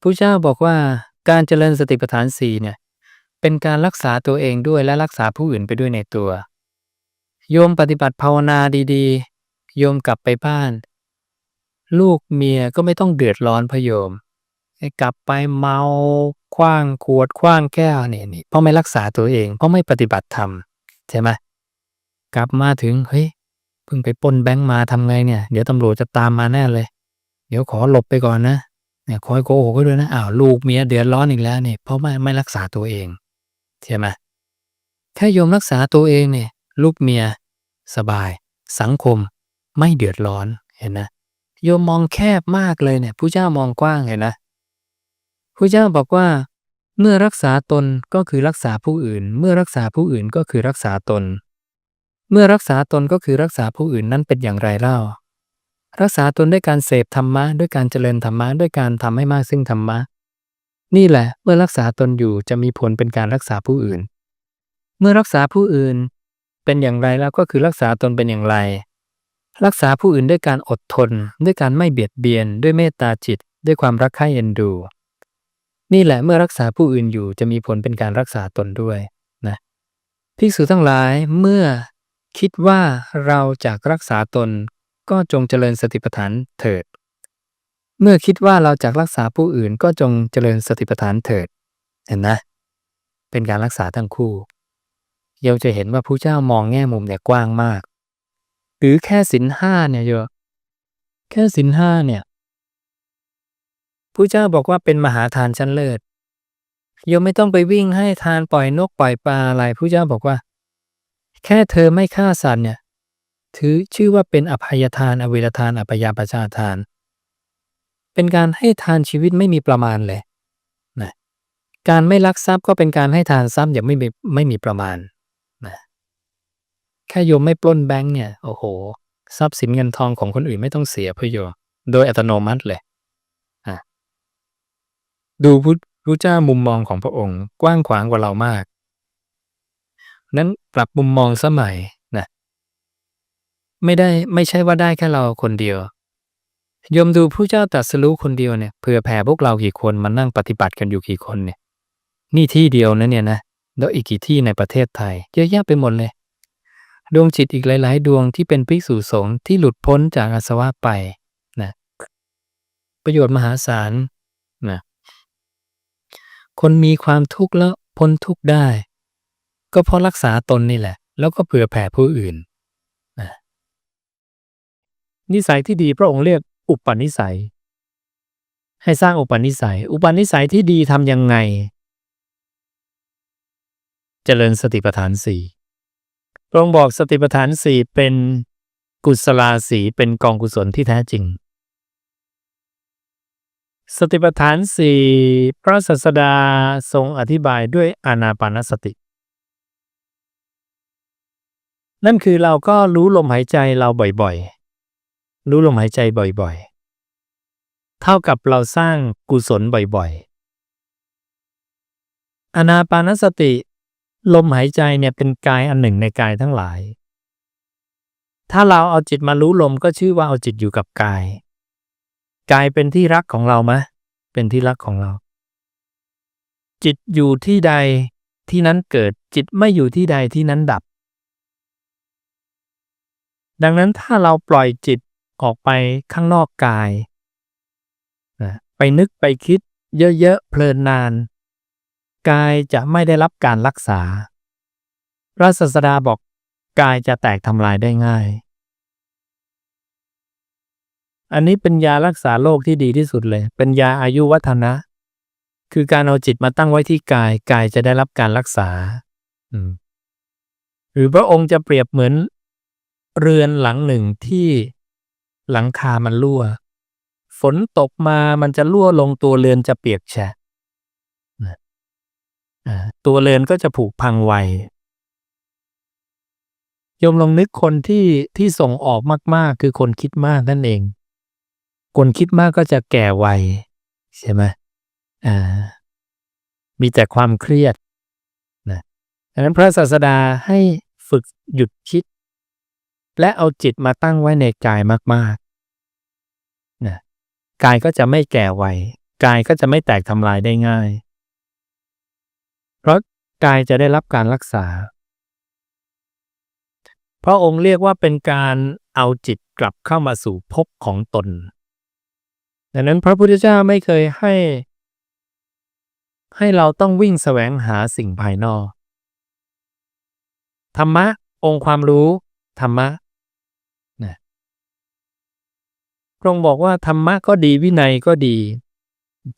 ผู้เจ้าบอกว่าการเจริญสติปัฏฐานสี่เนี่ยเป็นการรักษาตัวเองด้วยและรักษาผู้อื่นไปด้วยในตัว โยมปฏิบัติภาวนาดีๆ โยมกลับไปบ้าน ลูกเมียก็ไม่ต้องเดือดร้อนพะโยมกลับไปเมาคว้างขวดคว้างแก้วเนี่ยนี่เพราะไม่รักษาตัวเอง เพราะไม่ปฏิบัติธรรมใช่ไหมกลับมาถึงเฮ้ยเพิ่งไปปล้นแบงค์มาทำไงเนี่ย เดี๋ยวตำรวจจะตามมาแน่เลย เดี๋ยวขอหลบไปก่อนนะ เนี่ยคอยโกหกก็ด้วยนะอ้าวลูกเมียเดือดร้อนอีกแล้วเนี่ยเพราะไม่ไม่รักษาตัวเองใช่ไหมแค่โยมรักษาตัวเองเนี่ยลูกเมียสบาย สังคมไม่เดือดร้อนเห็นนะโยมมองแคบมากเลยเนี่ยผู้เจ้ามองกว้างเห็นนะผู้เจ้าบอกว่า เมื่อรักษาตนก็คือรักษาผู้อื่น เมื่อรักษาผู้อื่นก็คือรักษาตน เมื่อรักษาตนก็คือรักษาผู้อื่นนั่นเป็นอย่างไรเล่า รักษาตนด้วยการเสพธรรมะด้วยการเจริญธรรมะด้วยการทำให้มากซึ่งธรรมะ นี่แหละเมื่อรักษาตนอยู่จะมีผลเป็นการรักษาผู้อื่น เมื่อรักษาผู้อื่น เป็นอย่างไรแล้วก็คือรักษาตนเป็นอย่างไร รักษาผู้อื่นด้วยการอดทน ด้วยการไม่เบียดเบียน ด้วยเมตตาจิต ด้วยความรักใคร่เอ็นดู นี่แหละเมื่อรักษาผู้อื่นอยู่จะมีผลเป็นการรักษาตนด้วยนะภิกษุทั้งหลายเมื่อคิดว่าเราจากรักษาตน ก็จงเจริญสติปัฏฐานเถิด เมื่อคิดว่าเราจากรักษาผู้อื่นก็จงเจริญสติปัฏฐานเถิด เห็นนะ เป็นการรักษาทั้งคู่โยมจะเห็นว่าผู้เจ้ามองแง่มุมเนี่ยกว้างมาก หรือแค่สินห้าเนี่ยโยมแค่สินห้าเนี่ยผู้เจ้าบอกว่าเป็นมหาทานชั้นเลิศโยมไม่ต้องไปวิ่งให้ทานปล่อยนกปล่อยปลาอะไรผู้เจ้าบอกว่า แค่เธอไม่ฆ่าสัตว์เนี่ย ถือชื่อว่าเป็นอภัยทาน อเวรทานอปยาประชาทาน เป็นการให้ทานชีวิตไม่มีประมาณเลยนะการไม่ลักทรัพย์ก็เป็นการให้ทานทรัพย์อย่างไม่มีไม่มีประมาณนะแค่โยมไม่ปล้นแบงค์เนี่ยโอ้โห ทรัพย์สินเงินทองของคนอื่นไม่ต้องเสียเพื่อโยมโดยอัตโนมัติเลยดูพุทธเจ้ามุมมองของพระองค์กว้างขวางกว่าเรามาก นั้นปรับมุมมองสมัย ไม่ได้ไม่ใช่ว่าได้แค่เราคนเดียวยมดูผู้เจ้าตรัสรู้คนเดียวเนี่ยเผื่อแผ่พวกเรากี่คนมานั่งปฏิบัติกันอยู่กี่คนเนี่ย นี่ที่เดียวนะเนี่ยนะแล้วอีกกี่ที่ในประเทศไทย เยอะแยะไปหมดเลย ดวงจิตอีกหลาย ๆ ดวงที่เป็นภิกษุสงฆ์ที่หลุดพ้นจากอาสวะไปนะประโยชน์มหาศาลนะคนมีความทุกข์แล้วพ้นทุกข์ได้ ก็เพราะรักษาตนนี่แหละ แล้วก็เผื่อแผ่ผู้อื่น นิสัยที่ดีพระองค์เรียกอุปนิสัย ให้สร้างอุปนิสัย อุปนิสัยที่ดีทำยังไง เจริญสติปัฏฐานสี่พระองค์บอกสติปัฏฐานสี่เป็นกุศลาสีเป็นกองกุศลที่แท้จริง สติปัฏฐานสี่พระศาสดาทรงอธิบายด้วยอานาปานสติ นั่นคือเราก็รู้ลมหายใจเราบ่อยๆ รู้ลมหายใจบ่อยๆ เท่ากับเราสร้างกุศลบ่อยๆ อนาปานสติ ลมหายใจเนี่ยเป็นกายอันหนึ่งในกายทั้งหลาย ถ้าเราเอาจิตมารู้ลมก็ชื่อว่าเอาจิตอยู่กับกาย กายเป็นที่รักของเราไหมเป็นที่รักของเรา จิตอยู่ที่ใดที่นั้นเกิดจิตไม่อยู่ที่ใดที่นั้นดับดังนั้นถ้าเราปล่อยจิต ออกไปข้างนอกกายนะไปนึกไปคิดเยอะๆเพลินนาน กายจะไม่ได้รับการรักษาพระศาสดาบอกกายจะแตกทำลายได้ง่าย อันนี้เป็นยารักษาโรคที่ดีที่สุดเลย เป็นยาอายุวัฒนะ คือการเอาจิตมาตั้งไว้ที่กาย กายจะได้รับการรักษาหรือพระองค์จะเปรียบเหมือนเรือนหลังหนึ่งที่ หลังคามันรั่ว ฝนตกมามันจะรั่วลงตัวเรือนจะเปียกแฉะตัวเรือนก็จะผุพังไวโยมลองนึกคนที่ที่ส่งออกมาก ๆ คือคนคิดมากนั่นเอง คนคิดมากก็จะแก่ไวใช่ไหมอ่า มีแต่ความเครียดนะดังนั้นพระศาสดาให้ฝึกหยุดคิด และเอาจิตมาตั้งไว้ในกายมากๆนะกายก็จะไม่แก่ไวกายก็จะไม่แตกทำลายได้ง่าย เพราะกายจะได้รับการรักษา พระองค์เรียกว่าเป็นการเอาจิตกลับเข้ามาสู่ภพของตน ดังนั้นพระพุทธเจ้าไม่เคยให้ ให้เราต้องวิ่งแสวงหาสิ่งภายนอก ธรรมะ องค์ความรู้ ธรรมะนะ พระองค์บอกว่าธรรมะก็ดีวินัยก็ดี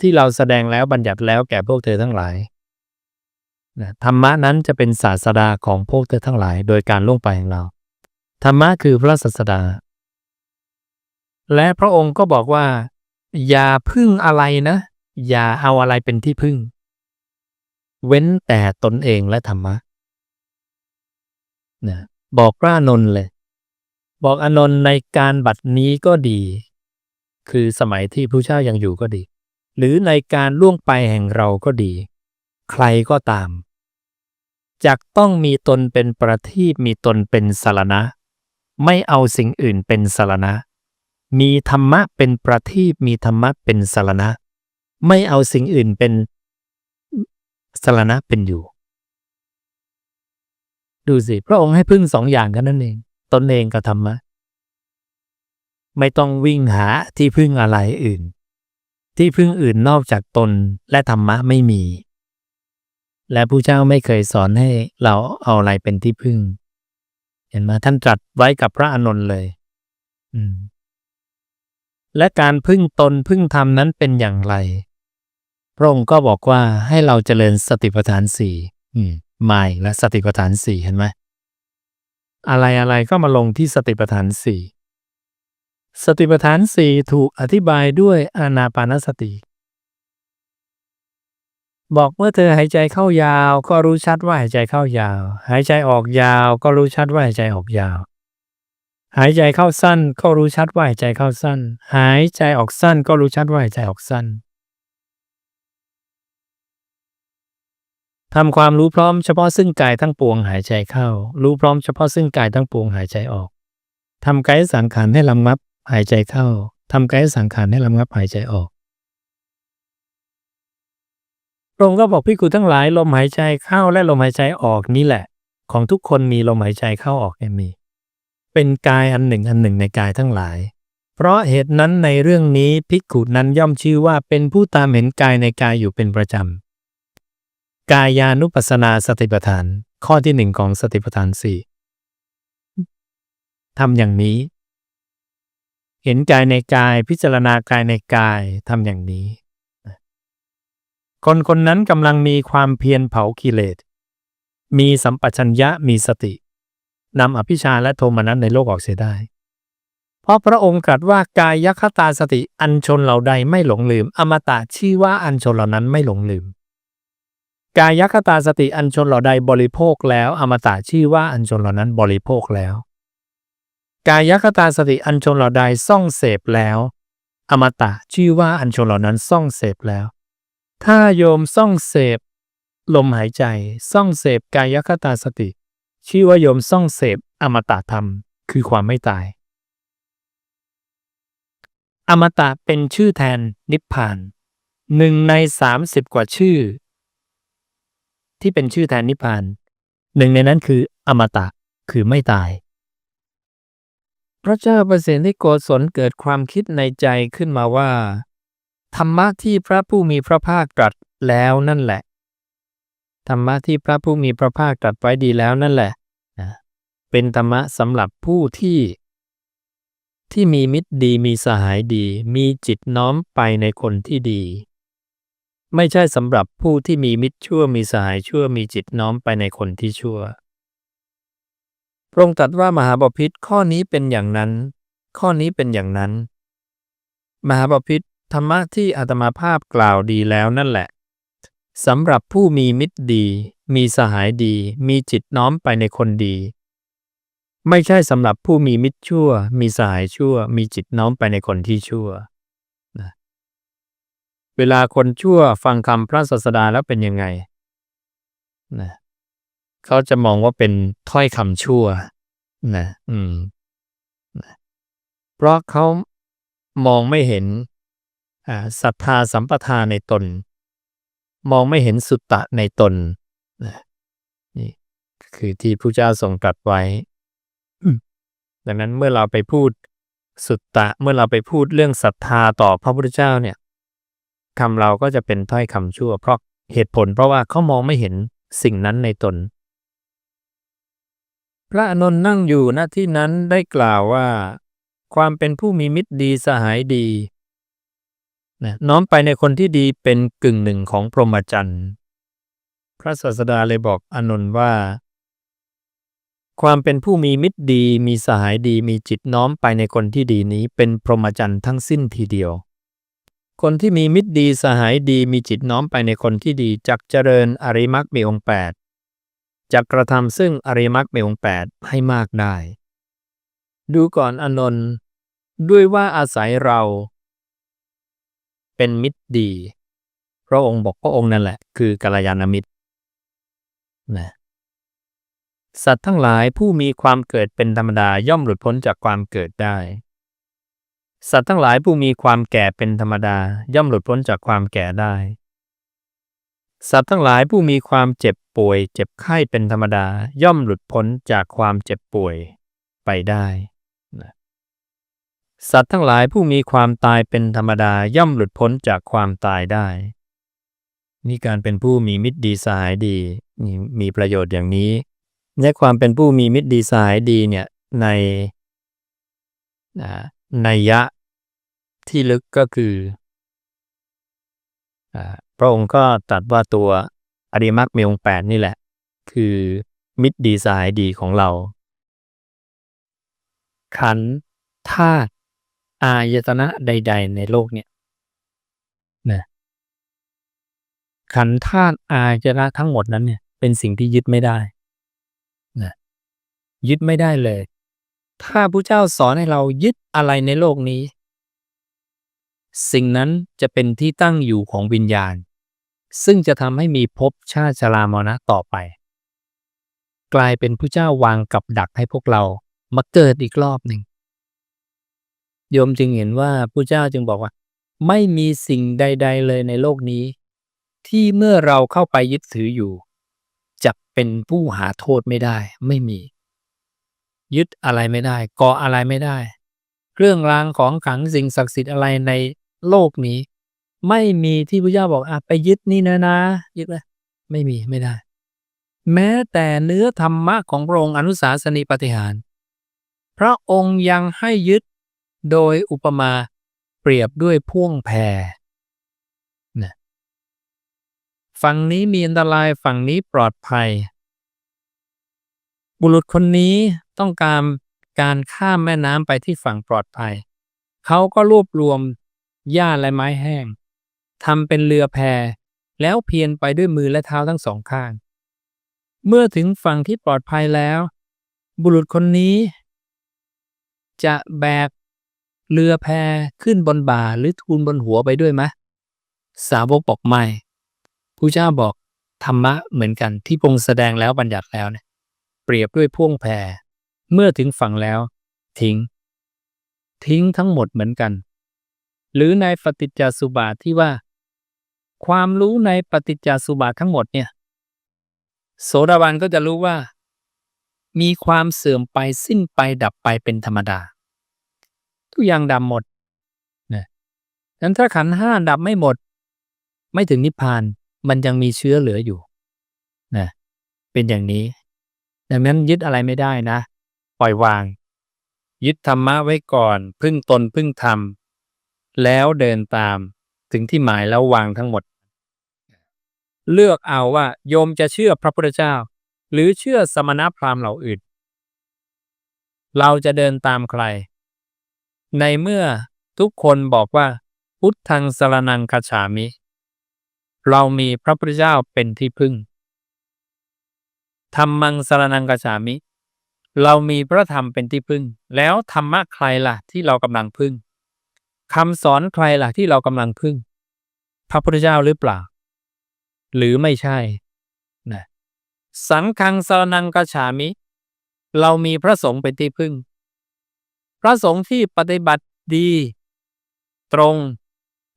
ที่เราแสดงแล้วบัญญัติแล้วแก่พวกเธอทั้งหลายนะธรรมะนั้นจะเป็นศาสดาของพวกเธอทั้งหลาย โดยการล่วงไปของเรา ธรรมะคือพระศาสดา และพระองค์ก็บอกว่า อย่าพึ่งอะไรนะ อย่าเอาอะไรเป็นที่พึ่ง เว้นแต่ตนเองและธรรมะนะบอกพระอานนท์เลย บอกอานนท์ในการบัดนี้ก็ดี คือสมัยที่พระเจ้ายังอยู่ก็ดี หรือในการล่วงไปแห่งเราก็ดี ใครก็ตามจักต้องมีตนเป็นประทีปมีตนเป็นสารณะ ไม่เอาสิ่งอื่นเป็นสารณะ มีธรรมะเป็นประทีปมีธรรมะเป็นสารณะ ไม่เอาสิ่งอื่นเป็นสารณะเป็นอยู่ ดูสิ พระองค์ให้พึ่งสองอย่างกันนั่นเอง ตนเองกับธรรมะ ไม่ต้องวิ่งหาที่พึ่งอะไรอื่น ที่พึ่งอื่นนอกจากตนและธรรมะไม่มี และผู้เจ้าไม่เคยสอนให้เราเอาอะไรเป็นที่พึ่ง เห็นไหมท่านตรัสไว้กับพระอานนท์เลย อืม และการพึ่งตนพึ่งธรรมนั้นเป็นอย่างไร พระองค์ก็บอกว่าให้เราเจริญสติปัฏฐานสี่อืมไม่และสติปัฏฐานสี่เห็นไหมอะไรอะไรก็มาลงที่สติปัฏฐานสี่ สติปัฏฐานสี่ถูกอธิบายด้วยอานาปานสติ บอกเมื่อเธอหายใจเข้ายาว ก็รู้ชัดว่าหายใจเข้ายาว หายใจออกยาว ก็รู้ชัดว่าหายใจออกยาว หายใจเข้าสั้น ก็รู้ชัดว่าหายใจเข้าสั้น หายใจออกสั้น ก็รู้ชัดว่าหายใจออกสั้นทำความรู้พร้อมเฉพาะซึ่งกายทั้งปวงหายใจเข้า รู้พร้อมเฉพาะซึ่งกายทั้งปวงหายใจออกทำกายสังขารให้ลำงับ หายใจเข้าทำกายสังขารให้ลำงับหายใจออกพระองค์ก็บอกพิกุทั้งหลายลมหายใจเข้าและลมหายใจออกนี่แหละ ของทุกคนมีลมหายใจเข้าออกแมี เป็นกายอันหนึ่งอันหนึ่งในกายทั้งหลาย เพราะเหตุนั้นในเรื่องนี้พิกุนั้นย่อมชื่อว่าเป็นผู้ตามเห็นกายในกายอยู่เป็นประจำกายานุปัสสนาสติปัฏฐาน ข้อที่หนึ่งของสติปัฏฐานสี่ทำอย่างนี้ เห็นกายในกายพิจารณากายในกายทำอย่างนี้ คนคนนั้นกำลังมีความเพียรเผากิเลส มีสัมปชัญญะมีสตินำอภิชาและโทมนัสในโลกออกเสียได้ เพราะพระองค์ตรัสว่ากายยัคตาสติอันชนเหล่าใดไม่หลงลืม อมตะชื่อว่าอันชนเหล่านั้นไม่หลงลืม กายยัคตาสติอันชนเหล่าใดบริโภคแล้ว อมตะชื่อว่าอันชนเหล่านั้นบริโภคแล้ว กายคตาสติอันชนเหล่าใดซ่องเสพแล้ว อมตะชื่อว่าอันชนเหล่านั้นซ่องเสพแล้ว ถ้าโยมซ่องเสพ ลมหายใจซ่องเสพกายคตาสติ ชื่อว่าโยมซ่องเสพอมตะธรรมคือความไม่ตาย อมตะเป็นชื่อแทนนิพพานหนึ่งในสามสิบกว่าชื่อ ที่เป็นชื่อแทนนิพพานหนึ่งในนั้นคืออมตะคือไม่ตาย พระเจ้าประเสริฐที่โกศลเกิดความคิดในใจขึ้นมาว่า ธรรมะที่พระผู้มีพระภาคตรัสแล้วนั่นแหละ ธรรมะที่พระผู้มีพระภาคตรัสไว้ดีแล้วนั่นแหละเป็นธรรมะสำหรับผู้ที่ ที่มีมิตรดีมีสหายดี มีจิตน้อมไปในคนที่ดี ไม่ใช่สำหรับผู้ที่มีมิตรชั่วมีสหายชั่วมีจิตน้อมไปในคนที่ชั่ว พระองค์ตรัสว่ามหาบพิษข้อนี้เป็นอย่างนั้น ข้อนี้เป็นอย่างนั้น มหาบพิษธรรมะที่อาตมาภาพกล่าวดีแล้วนั่นแหละสำหรับผู้มีมิตรดี มีสหายดี มีจิตน้อมไปในคนดี ไม่ใช่สำหรับผู้มีมิตรชั่ว มีสหายชั่ว มีจิตน้อมไปในคนที่ชั่วนะเวลาคนชั่วฟังคำพระศาสดาแล้วเป็นยังไงนะ เขาจะมองว่าเป็นถ้อยคำชั่วนะอืมนะเพราะเขามองไม่เห็นศรัทธาสัมปทาในตน มองไม่เห็นสุตตะในตนนะนี่คือที่พระเจ้าทรงตรัสไว้ดังนั้นเมื่อเราไปพูดสุตตะเมื่อเราไปพูดเรื่องศรัทธาต่อพระพุทธเจ้าเนี่ยคำเราก็จะเป็นถ้อยคำชั่ว เพราะเหตุผลเพราะว่าเขามองไม่เห็นสิ่งนั้นในตน พระอนนท์นั่งอยู่ณที่นั้นได้กล่าวว่า ความเป็นผู้มีมิตรดีสหายดีนะน้อมไปในคนที่ดีเป็นกึ่งหนึ่งของพรหมจรรย์ พระศาสดาเลยบอกอนนท์ว่า ความเป็นผู้มีมิตรดีมีสหายดีมีจิตน้อมไปในคนที่ดีนี้เป็นพรหมจรรย์ทั้งสิ้นทีเดียว คนที่มีมิตรดีสหายดีมีจิตน้อมไปในคนที่ดีจักเจริญอริมักมีองค์แปด จักกระทำซึ่งอริมักมีองค์แปดให้มากได้ ดูก่อนอนนท์ด้วยว่าอาศัยเรา เป็นมิตรดี พระองค์บอกพระองค์นั่นแหละ คือกัลยาณมิตรนะสัตว์ทั้งหลายผู้มีความเกิดเป็นธรรมดาย่อมหลุดพ้นจากความเกิดได้ สัตว์ทั้งหลายผู้มีความแก่เป็นธรรมดาย่อมหลุดพ้นจากความแก่ได้ สัตว์ทั้งหลายผู้มีความเจ็บป่วย เจ็บไข้เป็นธรรมดาย่อมหลุดพ้นจากความเจ็บป่วยไปได้นะสัตว์ทั้งหลายผู้มีความตายเป็นธรรมดาย่อมหลุดพ้นจากความตายได้ นี่การเป็นผู้มีมิตรดีสหายดีมีประโยชน์อย่างนี้และความเป็นผู้มีมิตรดีสหายดีเนี่ยในในยะที่ลึกก็คือ พระองค์ก็ตรัสว่าตัวอริมักมีองค์แปดนี่แหละ คือมิตรดีสหายดีของเรา ขันธ์ธาตุอายตนะใด ๆ ในโลกเนี่ยนะขันธ์ธาตุอายตนะทั้งหมดนั้นเนี่ย เป็นสิ่งที่ยึดไม่ได้นะยึดไม่ได้เลย ถ้าพระเจ้าสอนให้เรายึดอะไรในโลกนี้ สิ่งนั้นจะเป็นที่ตั้งอยู่ของวิญญาณ ซึ่งจะทำให้มีภพชาติชรามรณะต่อไป กลายเป็นพระเจ้าวางกับดักให้พวกเรามาเกิดอีกรอบหนึ่งโยมจึงเห็นว่าพระเจ้าจึงบอกว่า ไม่มีสิ่งใด ๆ เลยในโลกนี้ ที่เมื่อเราเข้าไปยึดถืออยู่จะเป็นผู้หาโทษไม่ได้ ไม่มี ยึดอะไรไม่ได้ก่ออะไรไม่ได้ เครื่องรางของขังสิ่งศักดิ์สิทธิ์อะไรในโลกนี้ ไม่มีที่พระเจ้าบอกอะไปยึดนี่นะนะยึดเลยไม่มีไม่ได้ แม้แต่เนื้อธรรมะของพระองค์อนุสาสนีปฏิหารพระองค์ยังให้ยึดโดยอุปมาเปรียบด้วยพ่วงแพนะฝั่งนี้มีอันตรายฝั่งนี้ปลอดภัย บุรุษคนนี้ต้องการการข้ามแม่น้ำไปที่ฝั่งปลอดภัย เขาก็รวบรวมหญ้าและไม้แห้ง ทำเป็นเรือแพแล้วเพียนไปด้วยมือและเท้าทั้งสองข้าง เมื่อถึงฝั่งที่ปลอดภัยแล้ว บุรุษคนนี้ จะแบกเรือแพขึ้นบนบ่าหรือทูลบนหัวไปด้วยไหมสาวกบอกไม่ผู้เจ้าบอกธรรมะเหมือนกันที่พงแสดงแล้วบัญญัติแล้วเนี่ย เปรียบด้วยพ่วงแพเมื่อถึงฝั่งแล้ว ทิ้ง ทิ้งทั้งหมดเหมือนกัน หรือในปฏิจจสุบาทที่ว่า ความรู้ในปฏิจจสุบาททั้งหมดเนี่ย โสดาบันก็จะรู้ว่า มีความเสื่อมไปสิ้นไปดับไปเป็นธรรมดา ทุกอย่างดับหมดนะนั้นถ้าขันห้าดับไม่หมด ไม่ถึงนิพพานมันยังมีเชื้อเหลืออยู่นะเป็นอย่างนี้ ดังนั้นยึดอะไรไม่ได้นะ ปล่อยวาง ยึดธรรมะไว้ก่อน พึ่งตนพึ่งธรรม แล้วเดินตามถึงที่หมายแล้ววางทั้งหมด เลือกเอาว่าโยมจะเชื่อพระพุทธเจ้า หรือเชื่อสมณพราหมณ์เหล่าอื่น เราจะเดินตามใคร ในเมื่อทุกคนบอกว่า พุทธังสรนังคาฉามิ เรามีพระพุทธเจ้าเป็นที่พึ่งธรรมังสรนังคาฉามิ เรามีพระธรรมเป็นที่พึ่ง แล้วธรรมะใครล่ะที่เรากำลังพึ่งคำสอนใครล่ะที่เรากำลังพึ่ง พระพุทธเจ้าหรือเปล่า หรือไม่ใช่นะสังฆังสรนังกฉามิ เรามีพระสงฆ์เป็นที่พึ่ง พระสงฆ์ที่ปฏิบัติดี ตรง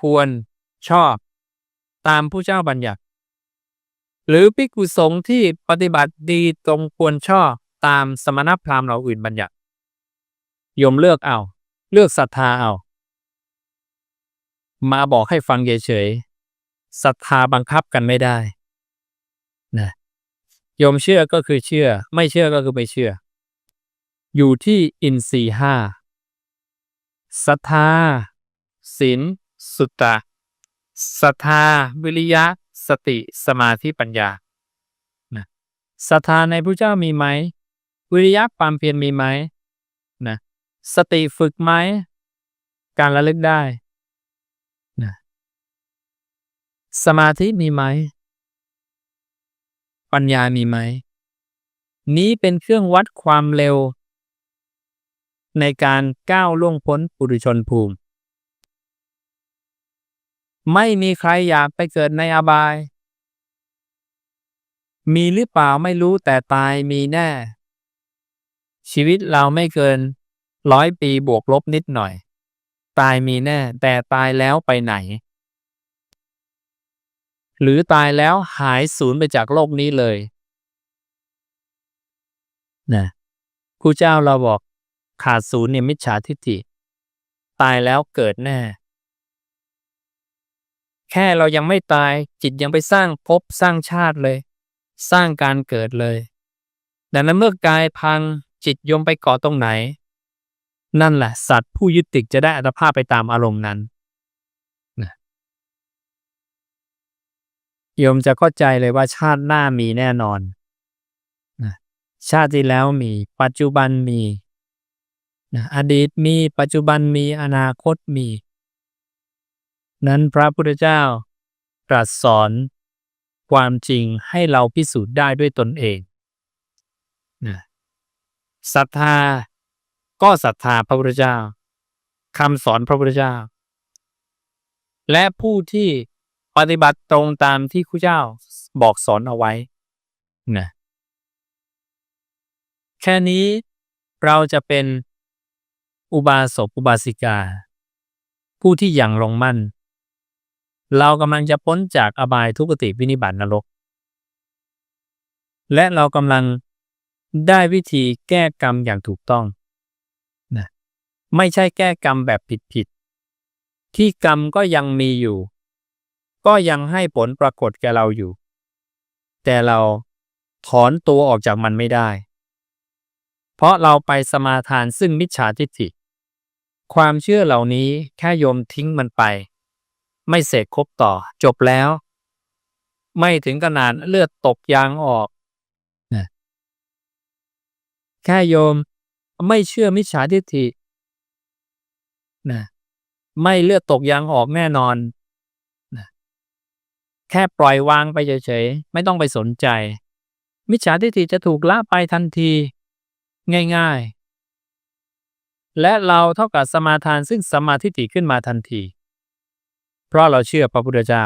ควร ชอบ ตามผู้เจ้าบัญญัติ หรือภิกษุสงฆ์ที่ปฏิบัติดีตรงควรชอบตามสมณพราหมณ์เราอื่นบัญญัติยมเลือกเอา เลือกศรัทธาเอา มาบอกให้ฟังเฉย ศรัทธาบังคับกันไม่ได้นะยมเชื่อก็คือเชื่อ ไม่เชื่อก็คือไม่เชื่อ อยู่ที่อินทรีห้าศรัทธาศีลสุตตะศรัทธา วิริยะ สติสมาธิปัญญานะศรัทธาในพระเจ้ามีไหม วิริยะความเพียรมีไหมนะสติฝึกไหม การระลึกได้นะ สมาธิมีไหม ปัญญามีไหม นี้เป็นเครื่องวัดความเร็ว ในการก้าวล่วงพ้นปุถุชนภูมิ ไม่มีใครอยากไปเกิดในอบาย มีหรือเปล่าไม่รู้แต่ตายมีแน่ ชีวิตเราไม่เกินร้อยปีบวกลบนิดหน่อย ตายมีแน่ แต่ตายแล้วไปไหน หรือตายแล้วหายสูญไปจากโลกนี้เลยนะครูเจ้าเราบอกขาดศูนย์เนี่ยมิจฉาทิฏฐิ ตายแล้วเกิดแน่ แค่เรายังไม่ตายจิตยังไปสร้างภพสร้างชาติเลย สร้างการเกิดเลย ดังนั้นเมื่อกายพังจิตยมไปเกาะตรงไหน นั่นแหละ สัตว์ผู้ยึดติดจะได้อัตภาพไปตามอารมณ์นั้นนะ โยมจะเข้าใจเลยว่าชาติหน้ามีแน่นอนนะชาติที่แล้วมี ปัจจุบันมีนะอดีตมี ปัจจุบันมี อนาคตมี นั้นพระพุทธเจ้าตรัสสอนความจริงให้เราพิสูจน์ได้ด้วยตนเองนะศรัทธาก็ศรัทธาพระพุทธเจ้าคำสอนพระพุทธเจ้า และผู้ที่ ปฏิบัติตรงตามที่ครูเจ้าบอกสอนเอาไว้นะแค่นี้เราจะเป็นอุบาสกอุบาสิกา ผู้ที่อยังลงมั่น เรากำลังจะพ้นจากอบายทุกติวินิบัตินรก และเรากำลังได้วิธีแก้กรรมอย่างถูกต้องนะไม่ใช่แก้กรรมแบบผิดๆที่กรรมก็ยังมีอยู่ ก็ยังให้ผลปรากฏแก่เราอยู่ แต่เราถอนตัวออกจากมันไม่ได้ เพราะเราไปสมาทานซึ่งมิจฉาทิฏฐิ ความเชื่อเหล่านี้แค่โยมทิ้งมันไป ไม่เสกครบต่อจบแล้ว ไม่ถึงขนาดเลือดตกยางออกนะแค่โยมไม่เชื่อมิจฉาทิฏฐินะไม่เลือดตกยางออกแน่นอน แค่ปล่อยวางไปเฉยๆ ไม่ต้องไปสนใจ มิจฉาทิฏฐิจะถูกละไปทันที ง่ายๆ และเราเท่ากับสมาทานซึ่งสมาธิฏฐิขึ้นมาทันที เพราะเราเชื่อพระพุทธเจ้า